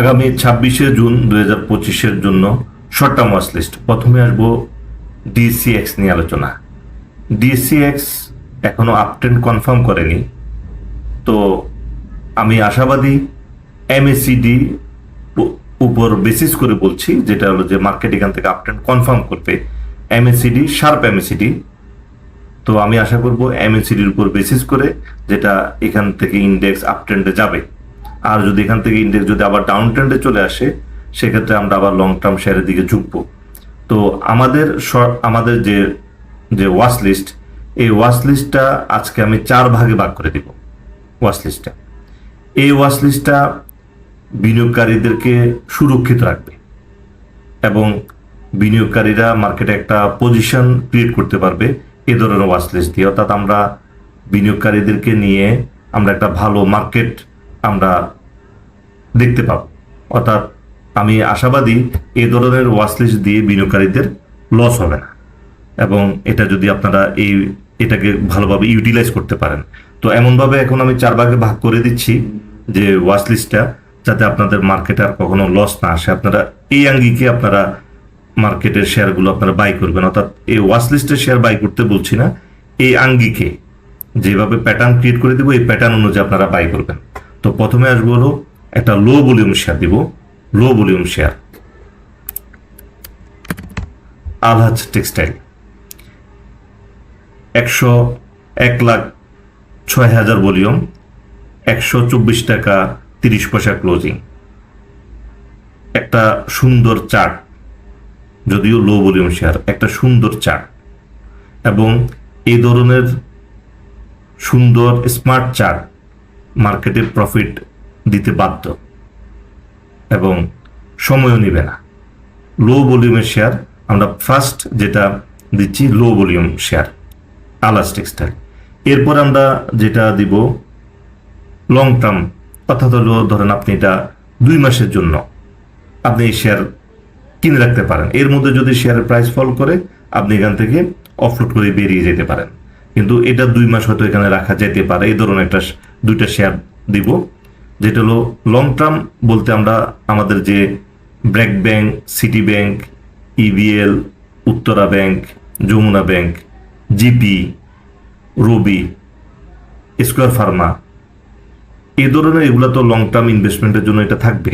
আগামী ছাব্বিশে জুন দু হাজার পঁচিশের জন্য শর্ট টার্ম ওয়াচ লিস্ট প্রথমে আসব ডিসিএক্স নিয়ে আলোচনা। ডিসিএক্স এখনও আপট্রেন্ড কনফার্ম করেনি। তো আমি আশাবাদী এমএসিডি উপর বেসিস করে বলছি, যেটা হলো যে মার্কেট এখান থেকে আপট্রেন্ড কনফার্ম করবে। এমএসিডি শার্প এমএসিডি তো আমি আশা করব এমএসিডির উপর বেসিস করে যেটা এখান থেকে ইন্ডেক্স আপ ট্রেন্ডে যাবে। আর যদি এখান থেকে ইন্ডেক্স যদি আবার ডাউন ট্রেন্ডে চলে আসে, সেক্ষেত্রে আমরা আবার লং টার্ম শেয়ারের দিকে ঝুঁকবো। তো আমাদের আমাদের যে যে ওয়াশ লিস্ট এই ওয়াশ লিস্টটা আজকে আমি চার ভাগে ভাগ করে দিব ওয়াশ লিস্টটা এই ওয়াশ লিস্টটা বিনিয়োগকারীদেরকে সুরক্ষিত রাখবে এবং বিনিয়োগকারীরা মার্কেটে একটা পজিশন ক্রিয়েট করতে পারবে এ ধরনের ওয়াচ লিস্ট দিয়ে। অর্থাৎ আমরা বিনিয়োগকারীদেরকে নিয়ে আমরা একটা ভালো মার্কেট আমরা দেখতে পাব। অর্থাৎ আমি আশাবাদী এ ধরনের ওয়াচ লিস্ট দিয়ে বিনিয়োগকারীদের লস হবে না। এবং এটা যদি আপনারা এই, এটাকে ভালোভাবে ইউটিলাইজ করতে পারেন। তো এমনভাবে এখন আমি চার ভাগে ভাগ করে দিচ্ছি যে ওয়াচ লিস্টটা যাতে আপনাদের মার্কেটে আর কখনো লস না আসে। আপনারা এই আঙ্গিকে আপনারা মার্কেটের শেয়ারগুলো আপনারা বাই করবেন। অর্থাৎ এই ওয়াচ লিস্টের শেয়ার বাই করতে বলছি না, এই আঙ্গিকে যেভাবে প্যাটার্ন ক্রিয়েট করে দেবো, এই প্যাটার্ন অনুযায়ী আপনারা বাই করবেন। তো প্রথমে আসব হলো একটা লো ভলিউম শেয়ার দিব low volume share Alhaj textile একশো এক লাখ ছয় হাজার ভলিউম একশো চব্বিশ টাকা তিরিশ পয়সা ক্লোজিং একটা সুন্দর চার্ট যদিও লো ভলিউম শেয়ার একটা সুন্দর চার্ট এবং এই ধরনের সুন্দর স্মার্ট চার্ট মার্কেটের প্রফিট দিতে বাধ্য। এবং সময়ও নেবে না। লো ভলিউমের শেয়ার আমরা ফার্স্ট যেটা দিচ্ছি লো ভলিউম শেয়ার আলাস টেক্সটাইল এরপর আমরা যেটা দিব লং টার্ম অর্থাৎ হলো ধরেন আপনি এটা দুই মাসের জন্য আপনি এই শেয়ার কিনে রাখতে পারেন। এর মধ্যে যদি শেয়ারের প্রাইস ফল করে, আপনি এখান থেকে অফলোড করে বেরিয়ে যেতে পারেন। কিন্তু এটা দুই মাস হয়তো এখানে রাখা যেতে পারে। এই ধরনের একটা দুইটা শেয়ার দিব। যেটা হলো লং টার্ম বলতে আমরা আমাদের যে BRAC bank city bank EBL Uttara bank Jamuna bank GP Robi square pharma এ ধরনের এগুলো তো লং টার্ম ইনভেস্টমেন্টের জন্য এটা থাকবে।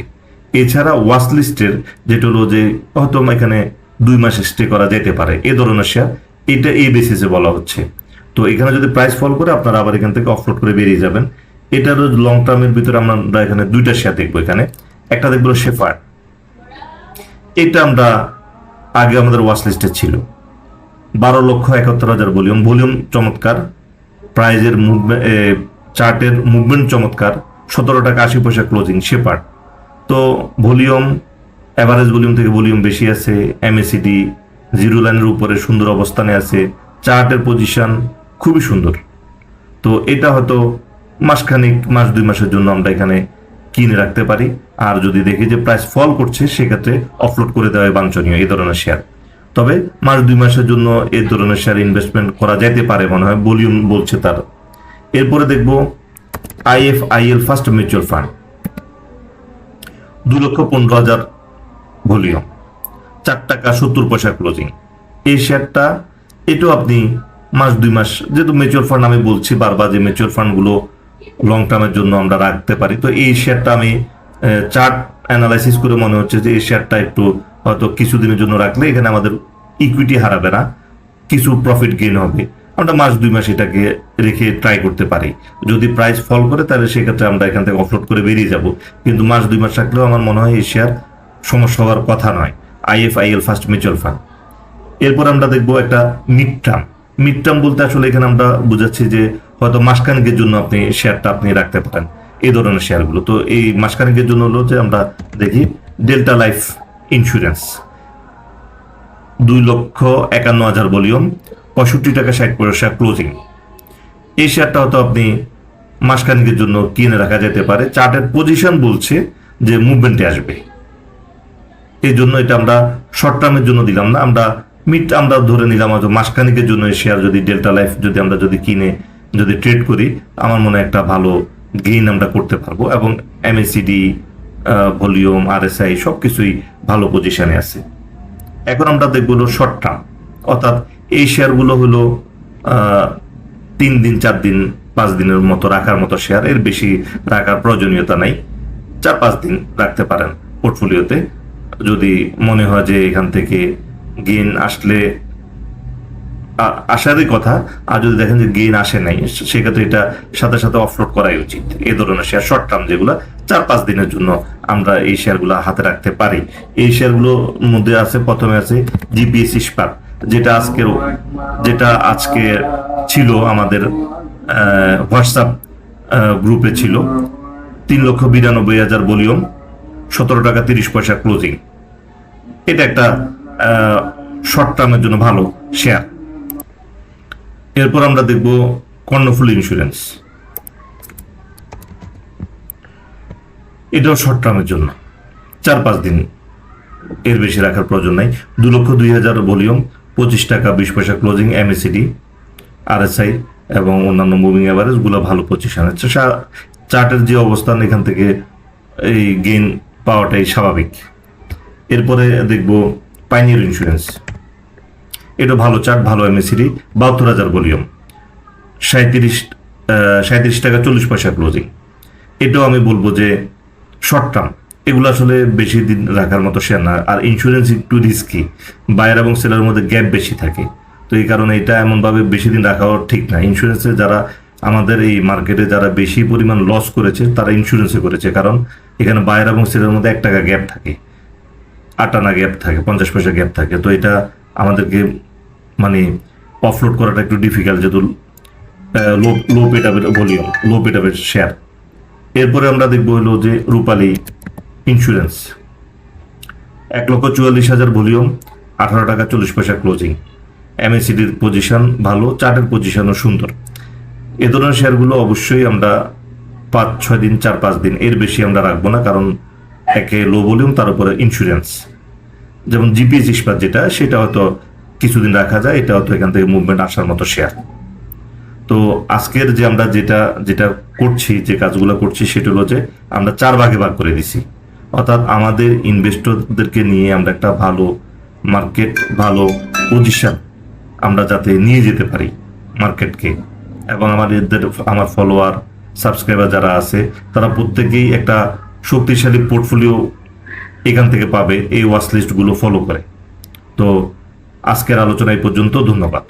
এছাড়া ওয়াচ লিস্টের যেটা হলো যে হয়তো এখানে দুই মাস স্টে করা যেতে পারে, এ ধরনের শেয়ার এটা এই বেসিসে বলা হচ্ছে। তো এখানে যদি প্রাইস ফল করে আপনারা আবার এখান থেকে অফলোড করে বেরিয়ে যাবেন। এটার লং টার্মের ভিতরে আমরা এখানে দুইটা শেয়ার দেখব এখানে। একটা দেখব শেফার্ড এটা আমরা আগে আমাদের ওয়াশ লিস্টে ছিল। বারো লক্ষ একাত্তর হাজার ভলিউম ভলিউম চমৎকার। প্রাইজের মুভমেন্ট চার্টের মুভমেন্ট চমৎকার। সতেরো টাকা আশি পয়সা ক্লোজিং শেপার্ড তো ভলিউম অ্যাভারেজ ভলিউম থেকে ভলিউম বেশি আছে। এমএসিডি জিরো লাইনের উপরে সুন্দর অবস্থানে আছে। চার্টের পজিশন খুবই সুন্দর। তো এটা হয়তো মাসখানেক, মাস দুই মাসের জন্য আমরা এখানে কিনে রাখতে পারি। আর যদি দেখি যে প্রাইস ফল করছে, সেক্ষেত্রে অফলোড করে দেওয়া বাঞ্ছনীয় এই ধরনের শেয়ার তবে মাস দুই মাসের জন্য এই ধরনের শেয়ার ইনভেস্টমেন্ট করা যেতে পারে মনে হয় ভলিউম বলছে তার। এরপরে দেখব IF IL first mutual fund দু লক্ষ পনেরো হাজার ভলিউম। চার টাকা সত্তর পয়সা ক্লোজিং এই শেয়ারটা এটাও আপনি মাস দুই মাস, যেহেতু মিউচুয়াল ফান্ড আমি বলছি বারবার যে মিউচুয়াল ফান্ডগুলো লং টার্মের জন্য আমরা রাখতে পারি। তো এই শেয়ারটা আমি চার্ট অ্যানালাইসিস করে মনে হচ্ছে যে এই শেয়ারটা একটু হয়তো কিছুদিনের জন্য রাখলে এখানে আমাদের ইকুইটি হারাবে না, কিছু প্রফিট গেইন হবে। আমরা মাস, দুই মাস এটাকে রেখে ট্রাই করতে পারি। যদি প্রাইস ফল করে তাহলে সেক্ষেত্রে আমরা এখান থেকে অফলোড করে বেরিয়ে যাব। কিন্তু মাস, দুই মাস রাখলেও আমার মনে হয় এই শেয়ার সমস্যা হওয়ার কথা নয়। আইএফআইএল ফার্স্ট মিউচুয়াল ফান্ড এরপর আমরা দেখব একটা মিড টার্ম মিড টার্ম বলতে আসলে এখানে আমরা বুঝাচ্ছি যে হয়তো মাসখানেকের জন্য আপনি শেয়ারটা আপনি রাখতে পারেন, এই ধরনের শেয়ারগুলো। তো এই মাসখানেকের জন্য হলো যে আমরা দেখি ডেল্টা লাইফ ইন্স্যুরেন্স। দুই লক্ষ একান্ন হাজার ভলিউম, পঁয়ষট্টি টাকা ষাট পয়সা ক্লোজিং। এই শেয়ারটা হয়তো আপনি মাসখানেকের জন্য কিনে রাখা যেতে পারে। চার্টের পজিশন বলছে যে মুভমেন্টে আসবে। এই জন্য এটা আমরা শর্ট টার্মের জন্য দিলাম না, আমরা মিড আমরা ধরে নিলাম মাসখানিকের জন্য শেয়ার যদি ডেল্টা লাইফ যদি আমরা যদি কিনে, যদি ট্রেড করি, আমার মনে একটা ভালো গেইন আমরা করতে পারব এবং এমএসিডি ভলিউম আরএসআই সব কিছুই ভালো পজিশনে আছে। এখন আমরা দেখব হলো শর্ট টার্ম অর্থাৎ এই শেয়ারগুলো হলো তিন দিন, চার দিন, পাঁচ দিনের মতো রাখার মতো শেয়ার এর বেশি রাখার প্রয়োজনীয়তা নাই। চার পাঁচ দিন রাখতে পারেন পোর্টফোলিওতে যদি মনে হয় যে এখান থেকে গেইন আসলে আসারই কথা। আর যদি দেখেন যে গেইন আসে নাই, সেক্ষেত্রে এটা সাথে সাথে অফলোড করাই উচিত। এ ধরনের শেয়ার শর্ট টার্ম যেগুলো, চার পাঁচ দিনের জন্য আমরা এই শেয়ারগুলো হাতে রাখতে পারি। এই শেয়ারগুলোর মধ্যে আছে, প্রথমে আছে জিপিএস ইস্পাত যেটা আজকের, যেটা আজকে ছিল আমাদের হোয়াটসঅ্যাপ গ্রুপে ছিল। তিন লক্ষ বিরানব্বই হাজার ভলিউম, সতেরো টাকা তিরিশ পয়সা ক্লোজিং এটা একটা শর্ট টার্মের জন্য ভালো শেয়ার এরপর আমরা দেখব কর্ণফুল ইন্স্যুরেন্স এটাও শর্ট টার্মের জন্য। চার, পাঁচ দিন এর বেশি রাখার প্রয়োজন নাই। দু লক্ষ দুই হাজার ভলিউম, পঁচিশ টাকা, বিশ পয়সা ক্লোজিং এমএসিডি আরএসআই এবং অন্যান্য মুভিং অ্যাভারেজগুলো ভালো পজিশন আছে। চার্টের যে অবস্থান এখান থেকে এই গেইন পাওয়াটাই স্বাভাবিক। এরপরে দেখব পাইনিয়ার ইন্স্যুরেন্স এটা ভালো চার্ট ভালো এমএসিডি বাহাত্তর হাজার ভলিউম সাঁত্রিশ সাঁত্রিশ টাকা চল্লিশ পয়সা ক্লোজিং এটাও আমি বলব যে শর্ট টার্ম এগুলো আসলে বেশি দিন রাখার মতো শেয়ার না। আর ইন্স্যুরেন্স একটু রিস্কি বায়ার এবং সেলার মধ্যে গ্যাপ বেশি থাকে। তো এই কারণে এটা এমনভাবে বেশি দিন রাখাও ঠিক না। ইন্স্যুরেন্সে যারা আমাদের এই মার্কেটে যারা বেশি পরিমাণ লস করেছে, তারা ইন্স্যুরেন্সে করেছে। কারণ এখানে বায়ার এবং সেলার মধ্যে এক টাকা গ্যাপ থাকে। আট আনা গ্যাপ থাকে, পঞ্চাশ পয়সা গ্যাপ থাকে। তো এটা আমাদেরকে মানে অফলোড করাটা একটু ডিফিকাল্ট যেহেতু লো লো পেটাবের ভলিউম লো পেটাবের শেয়ার এরপরে আমরা দেখব হলো যে রূপালী ইন্স্যুরেন্স এক লক্ষ চুয়াল্লিশ হাজার ভলিউম, আঠারো টাকা চল্লিশ পয়সা ক্লোজিং এমএসিডির পজিশন ভালো চার্টের পজিশনও সুন্দর। এ ধরনের শেয়ারগুলো অবশ্যই আমরা পাঁচ, ছয় দিন, চার, পাঁচ দিন, এর বেশি আমরা রাখব না, কারণ একে লো ভলিউম, তার উপরে ইন্স্যুরেন্স যেমন জিপিএস ইস্পাত যেটা, সেটা হয়তো কিছুদিন রাখা যায়, এটা হয়তো এখান থেকে মুভমেন্ট আসার মতো শেয়ার তো আজকের যে আমরা যেটা যেটা করছি, যে কাজগুলো করছি, সেটা হলো যে আমরা চার ভাগে ভাগ করে দিছি। অর্থাৎ আমাদের ইনভেস্টরদেরকে নিয়ে আমরা একটা ভালো মার্কেট ভালো পজিশন আমরা যাতে নিয়ে যেতে পারি মার্কেটকে এবং আমাদের, আমার ফলোয়ার সাবস্ক্রাইবার যারা আছে, তারা প্রত্যেকেই একটা শক্তিশালী পোর্টফোলিও এখান থেকে পাবে, এই ওয়াচ লিস্টগুলো ফলো করে। তো আজকের আলোচনা এই পর্যন্ত, ধন্যবাদ।